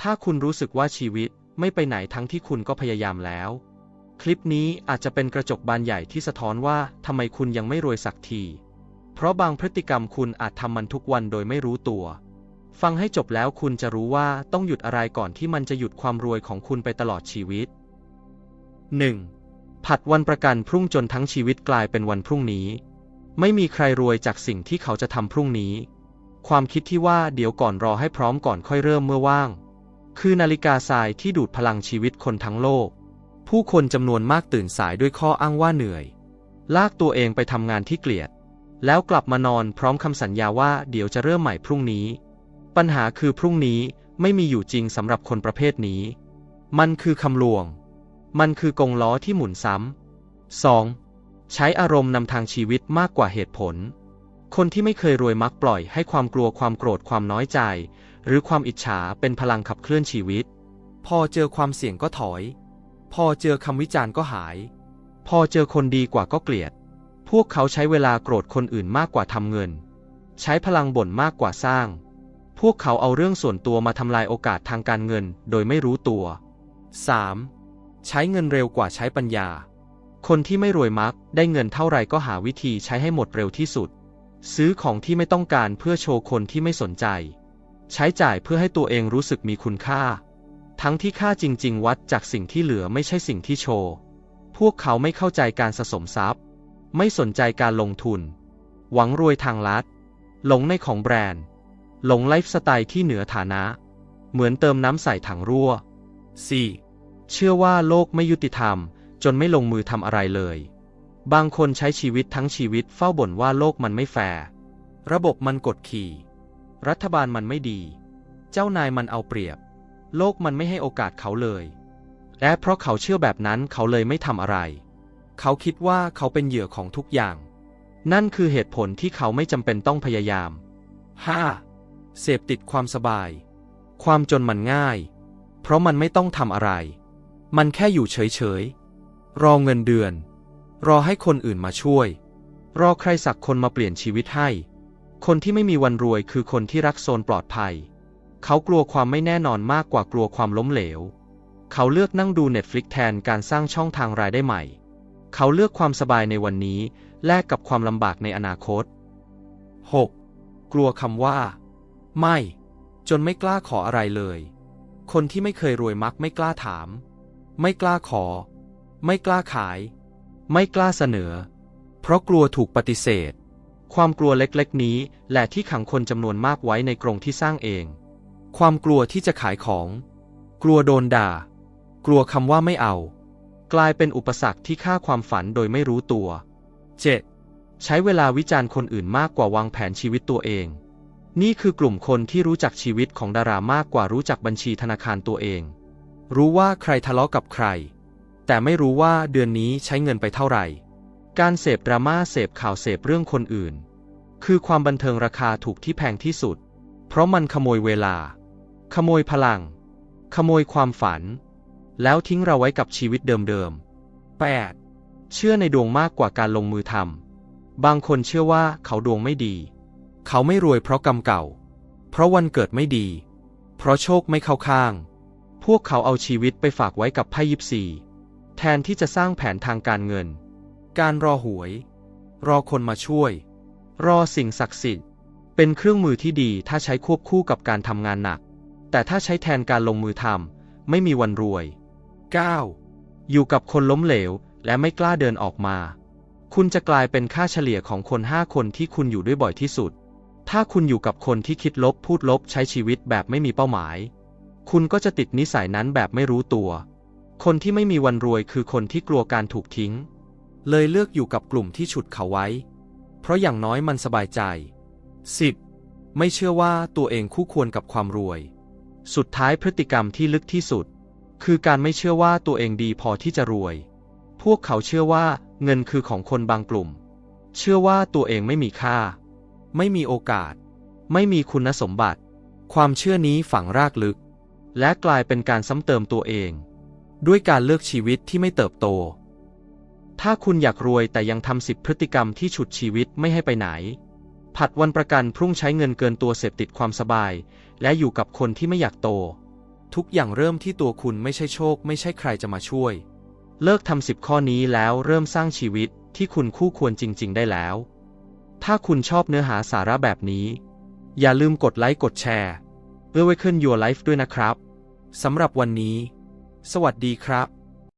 ถ้าคุณรู้สึกว่าชีวิตไม่ไปไหนทั้งที่คุณก็พยายามแล้ว คลิปนี้อาจจะเป็นกระจกบานใหญ่ที่สะท้อนว่าทำไมคุณยังไม่รวยสักที เพราะบางพฤติกรรมคุณอาจทำมันทุกวันโดยไม่รู้ตัว ฟังให้จบแล้วคุณจะรู้ว่าต้องหยุดอะไรก่อนที่มันจะหยุดความรวยของคุณไปตลอดชีวิต 1. ผัดวันประกันพรุ่งจนทั้งชีวิตกลายเป็นวันพรุ่งนี้ ไม่มีใครรวยจากสิ่งที่เขาจะทำพรุ่งนี้ ความคิดที่ว่าเดี๋ยวก่อนรอให้พร้อมก่อนค่อยเริ่มเมื่อว่าง คือนาฬิกาทรายที่ดูดพลังชีวิตคนทั้งโลก ผู้คนจำนวนมากตื่นสายด้วยข้ออ้างว่าเหนื่อย ลากตัวเองไปทำงานที่เกลียด แล้วกลับมานอนพร้อมคำสัญญาว่าเดี๋ยวจะเริ่มใหม่พรุ่งนี้ ปัญหาคือพรุ่งนี้ไม่มีอยู่จริงสำหรับคนประเภทนี้ มันคือคำลวง มันคือกงล้อที่หมุนซ้ำ 2. ใช้อารมณ์นำทางชีวิตมากกว่าเหตุผล คนที่ไม่เคยรวยมักปล่อยให้ความกลัวความโกรธความน้อยใจ หรือความอิจฉาเป็นพลังขับเคลื่อนชีวิต พอเจอความเสี่ยงก็ถอย พอเจอคำวิจารณ์ก็หาย พอเจอคนดีกว่าก็เกลียด พวกเขาใช้เวลาโกรธคนอื่นมากกว่าทำเงิน ใช้พลังบ่นมากกว่าสร้าง พวกเขาเอาเรื่องส่วนตัวมาทำลายโอกาสทางการเงินโดยไม่รู้ตัว 3. ใช้เงินเร็วกว่าใช้ปัญญา คนที่ไม่รวยมักได้เงินเท่าไรก็หาวิธีใช้ให้หมดเร็วที่สุด ซื้อของที่ไม่ต้องการเพื่อโชว์คนที่ไม่สนใจ ใช้จ่ายเพื่อให้ตัวเองรู้สึกมีคุณค่า ทั้งที่ค่าจริง ๆ วัดจากสิ่งที่เหลือไม่ใช่สิ่งที่โชว์ พวกเขาไม่เข้าใจการสะสมทรัพย์ ไม่สนใจการลงทุน หวังรวยทางลัด หลงในของแบรนด์ หลงไลฟ์สไตล์ที่เหนือฐานะ เหมือนเติมน้ำใส่ถังรั่ว 4. เชื่อว่าโลกไม่ยุติธรรม จนไม่ลงมือทำอะไรเลย บางคนใช้ชีวิตทั้งชีวิตเฝ้าบ่นว่าโลกมันไม่แฟร์ ระบบมันกดขี่ รัฐบาลมันไม่ดี เจ้านายมันเอาเปรียบ โลกมันไม่ให้โอกาสเขาเลย และเพราะเขาเชื่อแบบนั้นเขาเลยไม่ทำอะไร เขาคิดว่าเขาเป็นเหยื่อของทุกอย่าง นั่นคือเหตุผลที่เขาไม่จำเป็นต้องพยายาม 5. เสพติดความสบาย ความจนมันง่าย เพราะมันไม่ต้องทำอะไร มันแค่อยู่เฉยๆ รอเงินเดือน รอให้คนอื่นมาช่วย รอใครสักคนมาเปลี่ยนชีวิตให้ คนที่ไม่มีวันรวยคือคนที่รักโซนปลอดภัย เขากลัวความไม่แน่นอนมากกว่ากลัวความล้มเหลว เขาเลือกนั่งดูเน็ตฟลิกแทนการสร้างช่องทางรายได้ใหม่ เขาเลือกความสบายในวันนี้ แลกกับความลำบากในอนาคต 6. กลัวคำว่า ไม่ จนไม่กล้าขออะไรเลย คนที่ไม่เคยรวยมักไม่กล้าถาม ไม่กล้าขอ ไม่กล้าขาย ไม่กล้าเสนอ เพราะกลัวถูกปฏิเสธ ความกลัวเล็กๆ นี้ แหละที่ขังคนจำนวนมากไว้ในกรงที่สร้างเอง ความกลัวที่จะขายของ กลัวโดนด่า กลัวคำว่าไม่เอา กลายเป็นอุปสรรคที่ฆ่าความฝันโดยไม่รู้ตัว 7. ใช้เวลาวิจารณ์คนอื่นมากกว่าวางแผนชีวิตตัวเอง นี่คือกลุ่มคนที่รู้จักชีวิตของดารามากกว่ารู้จักบัญชีธนาคารตัวเอง รู้ว่าใครทะเลาะกับใคร แต่ไม่รู้ว่าเดือนนี้ใช้เงินไปเท่าไหร่ การเสพดราม่าเสพข่าวเสพเรื่องคนอื่น คือความบันเทิงราคาถูกที่แพงที่สุด เพราะมันขโมยเวลา ขโมยพลัง ขโมยความฝัน แล้วทิ้งเราไว้กับชีวิตเดิมๆ 8. เชื่อในดวงมากกว่าการลงมือทำบางคนเชื่อว่าเขาดวงไม่ดี เขาไม่รวยเพราะกรรมเก่า เพราะวันเกิดไม่ดี เพราะโชคไม่เข้าข้าง พวกเขาเอาชีวิตไปฝากไว้กับไพ่ยิปซีแทนที่จะสร้างแผนทางการเงิน การรอหวย รอคนมาช่วย รอสิ่งศักดิ์สิทธิ์ เป็นเครื่องมือที่ดีถ้าใช้ควบคู่กับการทำงานหนัก แต่ถ้าใช้แทนการลงมือทำไม่มีวันรวย 9. อยู่กับคนล้มเหลว และไม่กล้าเดินออกมา คุณจะกลายเป็นค่าเฉลี่ยของคนห้าคนที่คุณอยู่ด้วยบ่อยที่สุด ถ้าคุณอยู่กับคนที่คิดลบพูดลบใช้ชีวิตแบบไม่มีเป้าหมาย คุณก็จะติดนิสัยนั้นแบบไม่รู้ตัว คนที่ไม่มีวันรวยคือคนที่กลัวการถูกทิ้ง เลยเลือกอยู่กับกลุ่มที่ฉุดเขาไว้ เพราะอย่างน้อยมันสบายใจ 10. ไม่เชื่อว่าตัวเองคู่ควรกับความรวย สุดท้ายพฤติกรรมที่ลึกที่สุด คือการไม่เชื่อว่าตัวเองดีพอที่จะรวย พวกเขาเชื่อว่าเงินคือของคนบางกลุ่ม เชื่อว่าตัวเองไม่มีค่า ไม่มีโอกาส ไม่มีคุณสมบัติ ความเชื่อนี้ฝังรากลึก และกลายเป็นการซ้ำเติมตัวเอง ด้วยการเลือกชีวิตที่ไม่เติบโต ถ้าคุณอยากรวยแต่ยังทำสิบพฤติกรรมที่ฉุดชีวิตไม่ให้ไปไหน ผัดวันประกันพรุ่งใช้เงินเกินตัวเสพติดความสบาย และอยู่กับคนที่ไม่อยากโต ทุกอย่างเริ่มที่ตัวคุณไม่ใช่โชค ไม่ใช่ใครจะมาช่วย เลิกทำสิบข้อนี้แล้วเริ่มสร้างชีวิตที่คุณคู่ควรจริง ๆ ได้แล้ว ถ้าคุณชอบเนื้อหาสาระแบบนี้ อย่าลืมกดไลค์กดแชร์เพื่อไว้ขึ้น Your Life ด้วยนะครับสำหรับวันนี้ สวัสดีครับ